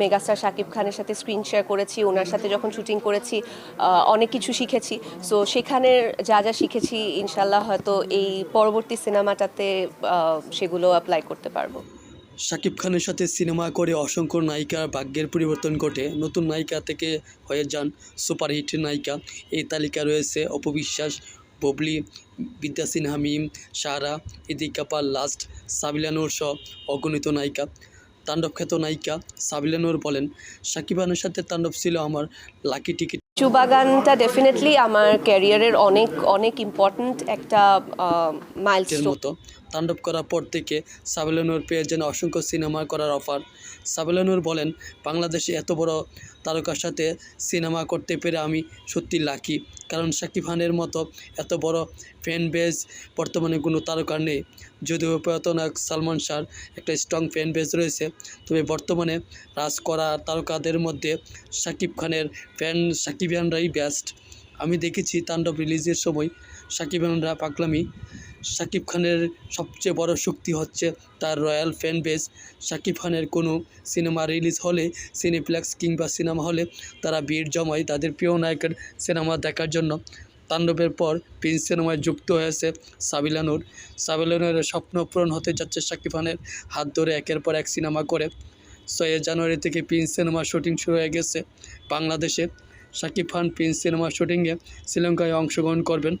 Megastar Shakib খানের সাথে screen share করেছি, ওনার সাথে যখন শুটিং করেছি অনেক কিছু শিখেছি। সো সেখানের যা যা শিখেছি, ইনশাল্লাহ হয়তো এই পরবর্তী সিনেমাটাতে সেগুলো অ্যাপ্লাই করতে পারব। শাকিব খানের সাথে সিনেমা করে অসংখ্য নায়িকার ভাগ্যের পরিবর্তন ঘটে। নতুন নায়িকা থেকে হয়ে যান সুপারহিট নায়িকা। এই তালিকায় রয়েছে অপবিশ্বাস, ববলি, বিদ্যা সিনহা, মিম, সারা, ইদিকা পাল, লাস্ট সাবিলানুর সহ অগণিত নায়িকা। তাণ্ডব খ্যাত নায়িকা সাবিলানুর বলেন শাকিব খানের সাথে তাণ্ডব ছিল আমার লাকি টিকিট। চুবা গানটা ডেফিনেটলি আমার ক্যারিয়ারের অনেক অনেক ইম্পর্ট্যান্ট একটা মাইলস্টোন মতো। তাণ্ডব করার পর থেকে সাবেলানুর পেয়ে যেন অসংখ্য সিনেমা করার অফার সাবেলানুর বলেন বাংলাদেশে এত বড় তারকার সাথে সিনেমা করতে পেরে আমি সত্যি লাকি। কারণ শাকিব খানের মতো এত বড় ফ্যান বেজ বর্তমানে কোনো তারকার নেই। যদিও প্রয়াত নায়ক সালমান শাহর একটা স্ট্রং ফ্যান বেজ রয়েছে তবে বর্তমানে রাজ করা তারকাদের মধ্যে শাকিব খানের ফ্যান সাকিবিয়ানরাই বেস্ট আমি দেখেছি তাণ্ডব রিলিজের সময় সাকিবিয়ানরা পাগলামি। শাকিব খানের সবচেয়ে বড় শক্তি হচ্ছে তার রয়্যাল ফ্যান বেস শাকিব খানের কোনো সিনেমা রিলিজ হলে সিনেপ্লেক্স কিংবা সিনেমা হলে তারা ভিড় জমায় তাদের প্রিয় নায়কের সিনেমা দেখার জন্য। তাণ্ডবের পর প্রিন্স সিনেমায় যুক্ত হয়েছে সাবিলানুর সাবিলানুরের স্বপ্ন পূরণ হতে যাচ্ছে শাকিব খানের হাত ধরে একের পর এক সিনেমা করে। ছয় জানুয়ারি থেকে প্রিন্স সিনেমার শুটিং শুরু হয়ে গেছে বাংলাদেশে। শাকিব খান প্রিন্স সিনেমার শুটিংয়ে শ্রীলঙ্কায় অংশগ্রহণ করবেন।